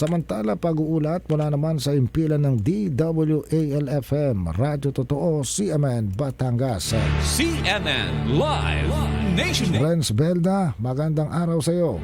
Samantala, pag-uulat mula naman sa impilan ng DWALFM, Radyo Totoo, CMN, Batangas. CNN Live Nation. Renz Belda, magandang araw sa iyo.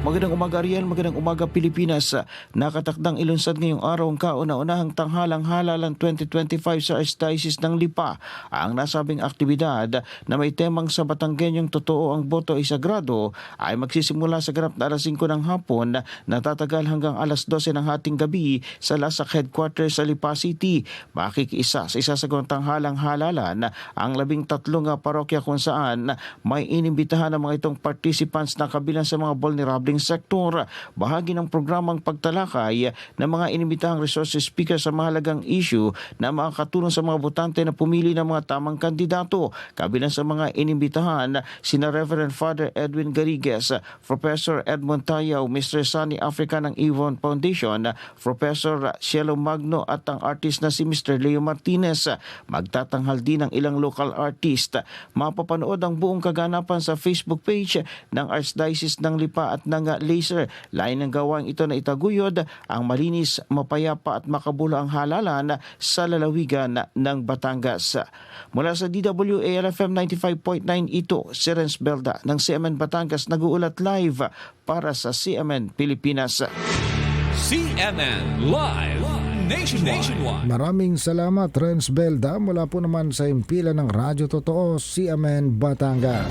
Magandang umaga Ariel, magandang umaga Pilipinas. Nakatakdang ilunsad ngayong araw ang kauna-unahang tanghalang halalan 2025 sa Archdiocese ng Lipa. Ang nasabing aktibidad na may temang sa Batanggenyong totoo ang boto ay sagrado ay magsisimula sa ganap na alas 5 ng hapon na tatagal hanggang alas 12 ng hating gabi sa Lasak Headquarters sa Lipa City. Makikiisa sa isa sa tanghalang halalan ang labing tatlong parokya kung saan may inimbitahan ng mga itong participants na kabilang sa mga vulnerable sektor. Bahagi ng programang pagtalakay ng mga inimbitahang resource speaker sa mahalagang issue na makakatulong sa mga botante na pumili ng mga tamang kandidato. Kabilang sa mga inimbitahan, sina Reverend Father Edwin Garigues, Professor Edmond Tayaw, Mr. Sunny Africa ng Avon Foundation, Professor Cielo Magno at ang artist na si Mr. Leo Martinez. Magtatanghal din ng ilang local artist. Mapapanood ang buong kaganapan sa Facebook page ng Archdiocese ng Lipa at ng Laser. Lain ng gawang ito na itaguyod ang malinis, mapayapa at makabulo ang halalan sa lalawigan ng Batangas. Mula sa DWALFM 95.9 ito, si Renz Belda ng CMN Batangas nag-uulat live para sa CMN Pilipinas. CNN Live Nationwide. Maraming salamat, Renz Belda, mula po naman sa impilan ng Radyo Totoo, CMN, Batangas.